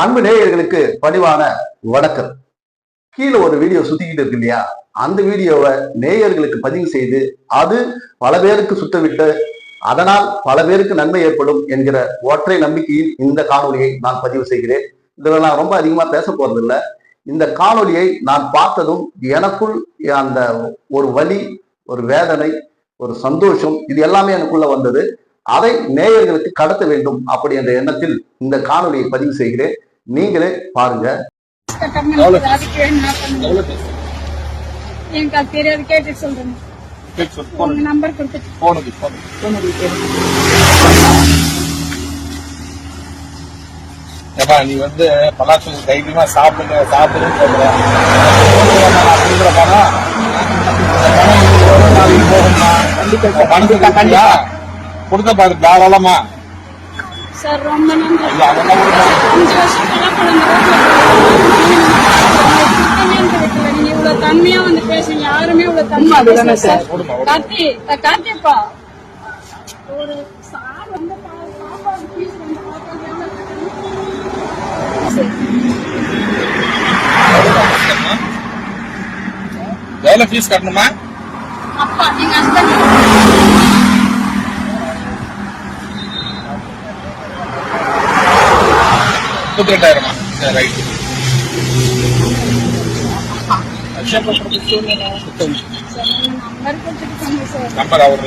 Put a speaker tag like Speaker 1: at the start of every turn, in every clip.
Speaker 1: அன்பு நேயர்களுக்கு பணிவான வணக்கம். கீழே ஒரு வீடியோ சுத்திக்கிட்டு இருக்கு இல்லையா? அந்த வீடியோவை நேயர்களுக்கு பதிவு செய்து அது பல பேருக்கு சுத்தவிட்டு அதனால் பல பேருக்கு நன்மை ஏற்படும் என்கிற ஒற்றை நம்பிக்கையில் இந்த காணொலியை நான் பதிவு செய்கிறேன். இதுல நான் ரொம்ப அதிகமா பேச போறதில்லை. இந்த காணொலியை நான் பார்த்ததும் எனக்குள் அந்த ஒரு வலி ஒரு வேதனை ஒரு சந்தோஷம் இது எல்லாமே எனக்குள்ள வந்தது. அதை நேயர்களுக்கு கடத்த வேண்டும் அப்படி என்ற எண்ணத்தில் இந்த காணொலியை பதிவு செய்கிறேன். நீங்களே பாருங்க?
Speaker 2: எனக்கு அது தெரியாது கேட்டு சொல்றேன். நம்பர் கொடுத்துட்டு.
Speaker 3: நீ வந்து பலாசம் தைரியமா சாப்பிடுங்க சாப்பிடுன்னு சொல்ற. அப்படிங்கிற பணம், பணம் கொடுத்த பாரு தாராளமா.
Speaker 2: சார் ரொம்ப நன்றி. நீங்க இவ்வளவு தன்மையா வந்து பேசுங்க யாருமே இவ்வளவு தன்மையா சார். கார்த்தி கார்த்திப்பா. ஒரு சார் வந்து. எவ்வளவு
Speaker 3: ஃபீஸ் கட்டணுமா? முப்பத்தி ரெண்டாயிரமா சரி. ரைட்
Speaker 2: நம்பர்
Speaker 3: அவர்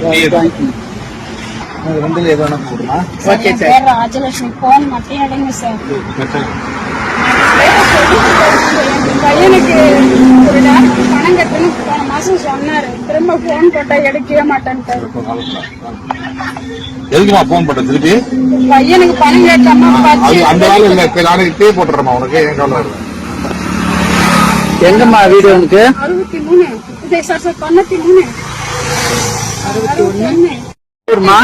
Speaker 2: பையனுக்கு ஒரு லேக்கு பணம் கட்டணும் போன மாசம் சொன்னாரு. திரும்ப போன் போட்டா எடுக்கவே மாட்டேன்ட்டாரு.
Speaker 3: எதுக்குமா போன் பண்ண திருப்பி
Speaker 2: பையனுக்கு பணம் கேட்காம
Speaker 3: அது அந்த வேலை இல்ல இப்ப நானே பே போட்டுறேமா உனக்கு என் கவலை
Speaker 4: எங்கம்மா வீடு உனக்கு
Speaker 2: அறுபத்தி மூணு இதே சார் சார் தொண்ணூத்தி மூணு அறுபத்தி ஒண்ணு
Speaker 4: ஊர்மா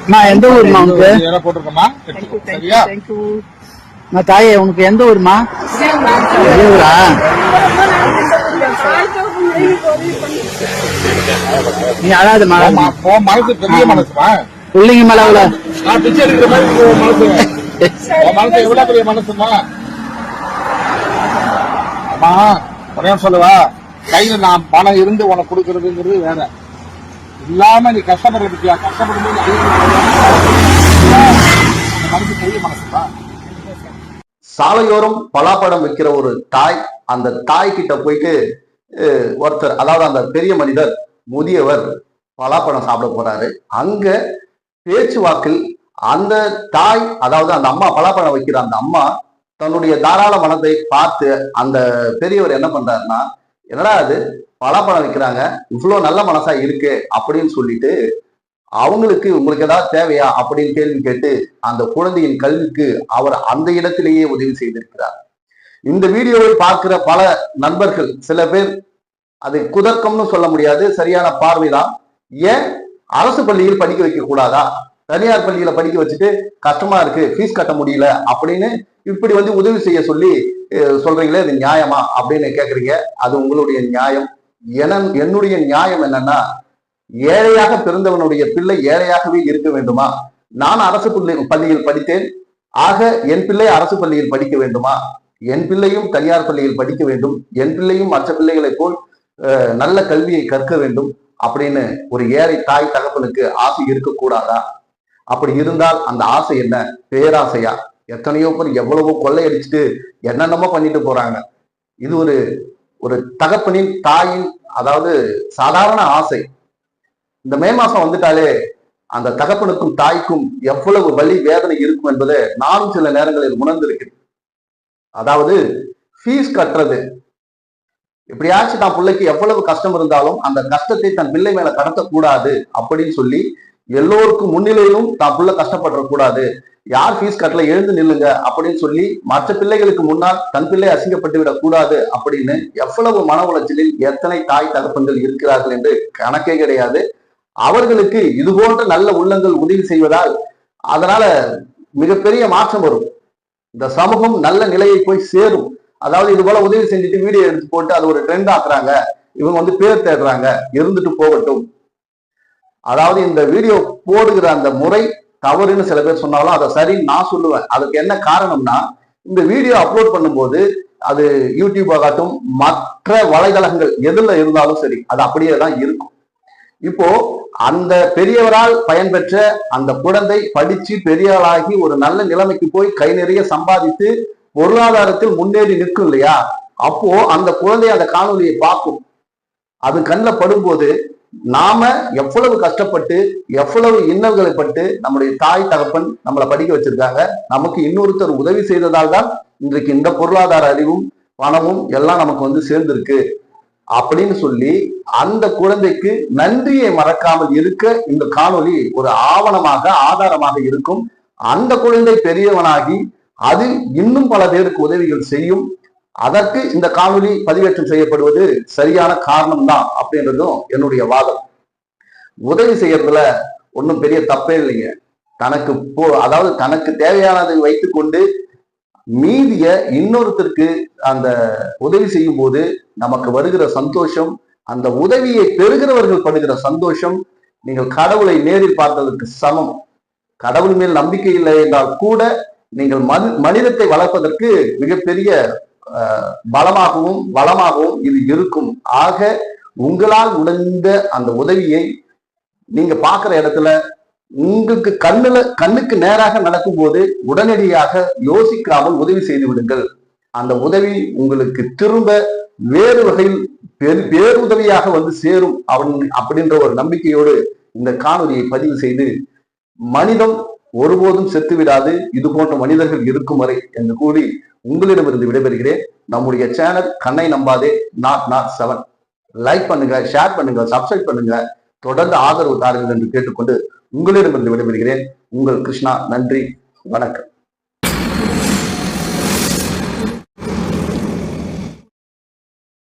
Speaker 4: அம்மா எந்த ஊர்மா உனக்கு
Speaker 3: போட்டிருக்கோமா சரியா
Speaker 4: அம்மா தாயே உனக்கு எந்த ஊர்மா எந்த ஊரா நீ
Speaker 3: உன் மனசு பெரிய மனசுமா
Speaker 4: பிள்ளைங்க மேல
Speaker 3: நான் பிச்சை எடுக்கிற மாதிரி மனசு. மனசு எவ்வளவு பெரிய மனசுமா? அம்மா ஒரே சொல்லவா. கையில நான் பணம் இருந்து உனக்கு கொடுக்கறதுங்கிறது வேற. இல்லாம நீ கஷ்டப்படுற பத்தியா கஷ்டப்படும்போது அந்த மனசு பெரிய மனசுமா
Speaker 1: சாலையோரம் பலாப்பழம் விற்கிற ஒரு தாய் அந்த தாய் கிட்ட போயிட்டு ஒருத்தர் அதாவது அந்த பெரிய மனிதர் முதியவர் பலாப்பழம் சாப்பிட போறாரு. அங்க பேச்சுவாக்கில் அந்த தாய் அதாவது அந்த அம்மா பலாப்பழம் வைக்கிற அந்த அம்மா தன்னுடைய தாராள மனத்தை பார்த்து அந்த பெரியவர் என்ன பண்றாருன்னா என்னடா அது பலாப்பழம் வைக்கிறாங்க. இவ்வளவு நல்ல மனசா இருக்கு. அப்படின்னு சொல்லிட்டு அவங்களுக்கு உங்களுக்கு ஏதாவது தேவையா? அப்படின்னு கேள்வி கேட்டு அந்த குழந்தையின் கல்விக்கு அவர் அந்த இடத்திலேயே உதவி செய்திருக்கிறார். இந்த வீடியோவை பார்க்கிற பல நண்பர்கள் சில பேர் அது குதர்க்கம்னு சொல்ல முடியாது சரியான பார்வைதான். ஏன்? அரசு பள்ளியில் படிக்க வைக்க கூடாதா? தனியார் பள்ளியில படிக்க வச்சுட்டு கஷ்டமா இருக்கு ஃபீஸ் கட்ட முடியல அப்படின்னு இப்படி வந்து உதவி செய்ய சொல்லி சொல்றீங்களே இது நியாயமா அப்படின்னு கேக்குறீங்க. அது உங்களுடைய நியாயம். என என்னுடைய நியாயம் என்னன்னா ஏழையாக பிறந்தவனுடைய பிள்ளை ஏழையாகவே இருக்க வேண்டுமா? நான் அரசு பள்ளி பள்ளியில் படித்தேன். ஆக என் பிள்ளை அரசு பள்ளியில் படிக்க வேண்டுமா? என் பிள்ளையும் தனியார் பள்ளியில் படிக்க வேண்டும். என் பிள்ளையும் மற்ற பிள்ளைகளைப் போல் நல்ல கல்வியை கற்க வேண்டும் அப்படின்னு ஒரு ஏழை தாய் தகப்பனுக்கு ஆசை இருக்கக்கூடாதா? அப்படி இருந்தால் அந்த ஆசை என்ன? பேராசையா? எத்தனையோ பேர் எவ்வளவோ கொள்ளையடிச்சுட்டு என்னென்னமோ பண்ணிட்டு போறாங்க. இது ஒரு ஒரு தகப்பனின் தாயின் அதாவது சாதாரண ஆசை. இந்த மே மாசம் வந்துட்டாலே அந்த தகப்பனுக்கும் தாய்க்கும் எவ்வளவு வலி வேதனை இருக்கும் என்பதை நானும் சில நேரங்களில் உணர்ந்திருக்கிறேன். அதாவது ஃபீஸ் கட்டுறது எப்படியாச்சும் தான் பிள்ளைக்கு எவ்வளவு கஷ்டம் இருந்தாலும் அந்த கஷ்டத்தை தன் பிள்ளை மேல கடத்தக்கூடாது அப்படின்னு சொல்லி எல்லோருக்கும் முன்னிலையிலும் தான் பிள்ளை கஷ்டப்பட கூடாது யார் ஃபீஸ் கட்டல எழுந்து நில்லுங்க அப்படின்னு சொல்லி மற்ற பிள்ளைகளுக்கு முன்னால் தன் பிள்ளை அசிங்கப்பட்டு விடக் கூடாது அப்படின்னு எவ்வளவு மன உளைச்சலில் எத்தனை தாய் தகப்பன்கள் இருக்கிறார்கள் என்று கணக்கே கிடையாது. அவர்களுக்கு இது போன்ற நல்ல உள்ளங்கள் உதவி செய்வதால் அதனால மிகப்பெரிய மாற்றம் வரும். இந்த சமூகம் நல்ல நிலையை போய் சேரும். அதாவது இது போல உதவி செஞ்சுட்டு வீடியோ எடுத்து போட்டு அது ஒரு ட்ரெண்ட் ஆக்குறாங்க. இவங்க வந்து பேர் தேடுறாங்க. இருந்துட்டு போகட்டும். அதாவது இந்த வீடியோ போடுகிற அந்த முறை தவறுன்னு சில பேர் சொன்னாலும் அதை சரின்னு நான் சொல்லுவேன். அதுக்கு என்ன காரணம்னா இந்த வீடியோ அப்லோட் பண்ணும்போது அது யூடியூப் ஆகட்டும் மற்ற வலைதளங்கள் எதுல இருந்தாலும் சரி அது அப்படியே தான் இருக்கும். இப்போ அந்த பெரியவரால் பயன்பெற்ற அந்த குழந்தை படிச்சு பெரியவளாகி ஒரு நல்ல நிலைமைக்கு போய் கை நிறைய சம்பாதித்து பொருளாதாரத்தில் முன்னேறி நிற்கும் இல்லையா? அப்போ அந்த குழந்தை அந்த காணொலியை பார்க்கும். அது கண்ணில் படும்போது நாம எவ்வளவு கஷ்டப்பட்டு எவ்வளவு இன்னல்களை பட்டு நம்முடைய தாய் தகப்பன் நம்மளை படிக்க வச்சிருக்காங்க. நமக்கு இன்னொருத்தர் உதவி செய்ததால் தான் இன்றைக்கு இந்த பொருளாதார அறிவும் பணமும் எல்லாம் நமக்கு வந்து சேர்ந்திருக்கு. அப்படின்னு சொல்லி அந்த குழந்தைக்கு நன்றியை மறக்காமல் இருக்க இந்த காணொலி ஒரு ஆவணமாக ஆதாரமாக இருக்கும். அந்த குழந்தை பெரியவனாகி அது இன்னும் பல பேருக்கு உதவிகள் செய்யும். அதற்கு இந்த காணொலி பதிவேற்றம் செய்யப்படுவது சரியான காரணம் தான் அப்படின்றதும் என்னுடைய வாதம். உதவி செய்யறதுல ஒன்றும் பெரிய தப்பே இல்லைங்க. தனக்கு போ அதாவது தனக்கு தேவையானதை வைத்துக்கொண்டு மீதிய இன்னொருத்தருக்கு அந்த உதவி செய்யும் போது நமக்கு வருகிற சந்தோஷம் அந்த உதவியை பெறுகிறவர்கள் படுகிற சந்தோஷம் நீங்கள் கடவுளை நேரில் பார்த்ததற்கு சமம். கடவுள் மேல் நம்பிக்கை இல்லை என்றால் கூட நீங்கள் மனிதத்தை வளர்ப்பதற்கு மிகப்பெரிய பலமாகவும் வளமாகவும் இது இருக்கும். ஆக உங்களால் உடைந்த அந்த உதவியை நீங்க பார்க்குற இடத்துல உங்களுக்கு கண்ணுல கண்ணுக்கு நேராக நடக்கும்போது உடனடியாக யோசிக்காமல் உதவி செய்து விடுங்கள். அந்த உதவி உங்களுக்கு திரும்ப வேறு வகையில் பெரு பேருதவியாக வந்து சேரும். அவன் அப்படின்ற ஒரு நம்பிக்கையோடு இந்த காணொலியை பதிவு செய்து மனிதம் ஒருபோதும் செத்து விடாது இது போன்ற மனிதர்கள் இருக்கும் வரை என்று கூறி உங்களிடமிருந்து விடைபெறுகிறேன். நம்முடைய சேனல் கண்ணை நம்பாதே நாட் நாட் செவன் லைக் பண்ணுங்க ஷேர் பண்ணுங்க சப்ஸ்கிரைப் பண்ணுங்க. தொடர்ந்து ஆதரவு தாருங்கள் என்று கேட்டுக்கொண்டு உங்களிடமிருந்து விடைபெறுகிறேன். உங்கள் கிருஷ்ணா நன்றி வணக்கம்.